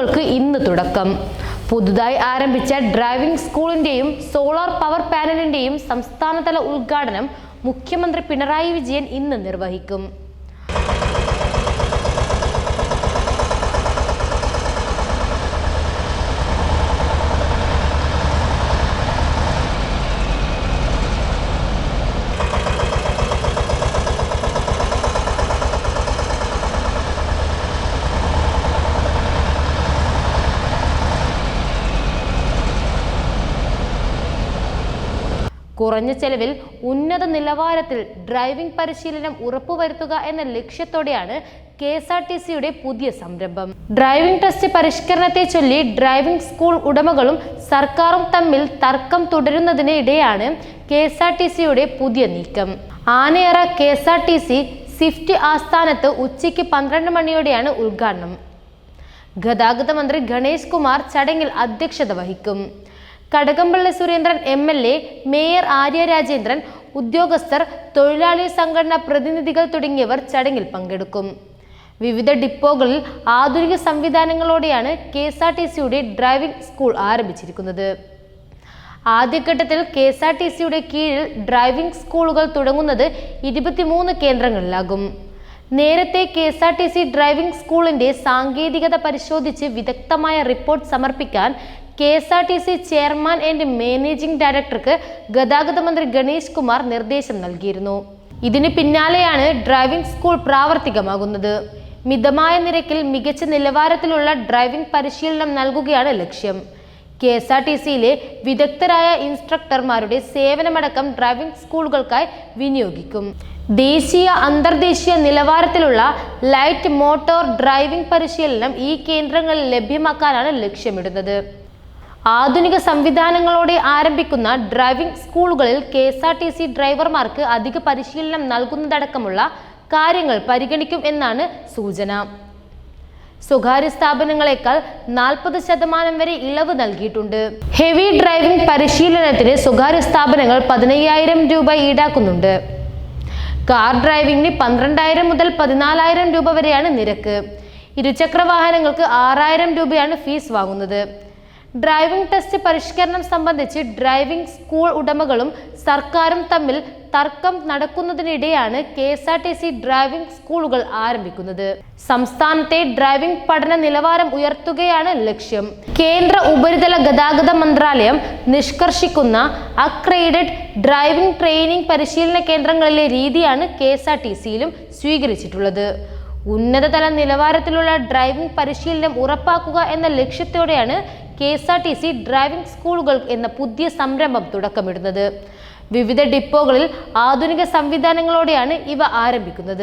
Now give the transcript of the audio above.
സ്കൂളുകൾക്ക് ഇന്ന് തുടക്കം. പുതുതായി ആരംഭിച്ച ഡ്രൈവിംഗ് സ്കൂളിന്റെയും സോളാർ പവർ പാനലിന്റെയും സംസ്ഥാനതല ഉദ്ഘാടനം മുഖ്യമന്ത്രി പിണറായി വിജയൻ ഇന്ന് നിർവഹിക്കും. കുറഞ്ഞ ചെലവിൽ ഉന്നത നിലവാരത്തിൽ ഡ്രൈവിംഗ് പരിശീലനം ഉറപ്പുവരുത്തുക എന്ന ലക്ഷ്യത്തോടെയാണ് കെ എസ് ആർ ടി സിയുടെ പുതിയ സംരംഭം. ഡ്രൈവിംഗ് ടെസ്റ്റ് പരിഷ്കരണത്തെ ചൊല്ലി ഡ്രൈവിംഗ് സ്കൂൾ ഉടമകളും സർക്കാരും തമ്മിൽ തർക്കം തുടരുന്നതിനിടെയാണ് കെ എസ് ആർ ടി സിയുടെ പുതിയ നീക്കം. Anayara K S R T C swift ആസ്ഥാനത്ത് ഉച്ചയ്ക്ക് പന്ത്രണ്ട് മണിയോടെയാണ് ഉദ്ഘാടനം. ഗതാഗത മന്ത്രി ഗണേഷ് കുമാർ ചടങ്ങിൽ അധ്യക്ഷത വഹിക്കും. Kadakampally Surendran M L A mayor Arya Rajendran ഉദ്യോഗസ്ഥർ തൊഴിലാളി സംഘടനാ പ്രതിനിധികൾ തുടങ്ങിയവർ ചടങ്ങിൽ പങ്കെടുക്കും. വിവിധ ഡിപ്പോകളിൽ ആധുനിക സംവിധാനങ്ങളോടെയാണ് കെ എസ് ആർ ടി സിയുടെ ഡ്രൈവിംഗ് സ്കൂൾ ആരംഭിച്ചിരിക്കുന്നത്. ആദ്യഘട്ടത്തിൽ കെ എസ് ആർ ടി സിയുടെ കീഴിൽ ഡ്രൈവിംഗ് സ്കൂളുകൾ തുടങ്ങുന്നത് ഇരുപത്തിമൂന്ന് കേന്ദ്രങ്ങളിലാകും. നേരത്തെ K S R T C driving സ്കൂളിന്റെ സാങ്കേതികത പരിശോധിച്ച് വിദഗ്ധമായ റിപ്പോർട്ട് സമർപ്പിക്കാൻ K S R T C chairman and managing ഡയറക്ടർക്ക് ഗതാഗത മന്ത്രി ഗണേഷ് കുമാർ നിർദ്ദേശം നൽകിയിരുന്നു. ഇതിന് പിന്നാലെയാണ് ഡ്രൈവിംഗ് സ്കൂൾ പ്രാവർത്തികമാകുന്നത്. മിതമായ നിരക്കിൽ മികച്ച നിലവാരത്തിലുള്ള ഡ്രൈവിംഗ് പരിശീലനം നൽകുകയാണ് ലക്ഷ്യം. കെ എസ് ആർ ടി സിയിലെ വിദഗ്ധരായ ഇൻസ്ട്രക്ടർമാരുടെ സേവനമടക്കം ഡ്രൈവിംഗ് സ്കൂളുകൾക്കായി വിനിയോഗിക്കും. ദേശീയ അന്തർദേശീയ നിലവാരത്തിലുള്ള ലൈറ്റ് മോട്ടോർ ഡ്രൈവിംഗ് പരിശീലനം ഈ കേന്ദ്രങ്ങളിൽ ലഭ്യമാക്കാനാണ് ലക്ഷ്യമിടുന്നത്. ആധുനിക സംവിധാനങ്ങളോടെ ആരംഭിക്കുന്ന ഡ്രൈവിംഗ് സ്കൂളുകളിൽ K S R T C ഡ്രൈവർമാർക്ക് അധിക പരിശീലനം നൽകുന്നതടക്കമുള്ള കാര്യങ്ങൾ പരിഗണിക്കും എന്നാണ് സൂചന. സ്വകാര്യ സ്ഥാപനങ്ങളെക്കാൾ നാൽപ്പത് ശതമാനം വരെ ഇളവ് നൽകിയിട്ടുണ്ട്. ഹെവി ഡ്രൈവിംഗ് പരിശീലനത്തിന് സ്വകാര്യ സ്ഥാപനങ്ങൾ പതിനയ്യായിരം രൂപ ഈടാക്കുന്നുണ്ട്. കാർ ഡ്രൈവിംഗിന് പന്ത്രണ്ടായിരം മുതൽ പതിനാലായിരം രൂപ വരെയാണ് നിരക്ക്. ഇരുചക്ര വാഹനങ്ങൾക്ക് ആറായിരം രൂപയാണ് ഫീസ് വാങ്ങുന്നത്. ഡ്രൈവിംഗ് ടെസ്റ്റ് പരിഷ്കരണം സംബന്ധിച്ച് ഡ്രൈവിംഗ് സ്കൂൾ ഉടമകളും സർക്കാരും തമ്മിൽ തർക്കം നടക്കുന്നതിനിടെയാണ് K S R T C driving സ്കൂളുകൾ ആരംഭിക്കുന്നത്. സംസ്ഥാനത്തെ ഡ്രൈവിംഗ് പഠന നിലവാരം ഉയർത്തുകയാണ് ലക്ഷ്യം. കേന്ദ്ര ഉപരിതല ഗതാഗത മന്ത്രാലയം നിഷ്കർഷിക്കുന്ന അക്രൈഡഡ് ഡ്രൈവിംഗ് ട്രെയിനിംഗ് പരിശീലന കേന്ദ്രങ്ങളിലെ രീതിയാണ് കെ എസ് ആർ ടി സിയിലും സ്വീകരിച്ചിട്ടുള്ളത്. ഉന്നതതല നിലവാരത്തിലുള്ള ഡ്രൈവിംഗ് പരിശീലനം ഉറപ്പാക്കുക എന്ന ലക്ഷ്യത്തോടെയാണ് K S R T C driving സ്കൂളുകൾ എന്ന പുതിയ സംരംഭം തുടക്കമിടുന്നത്. വിവിധ ഡിപ്പോകളിൽ ആധുനിക സംവിധാനങ്ങളോടെയാണ് ഇവ ആരംഭിക്കുന്നത്.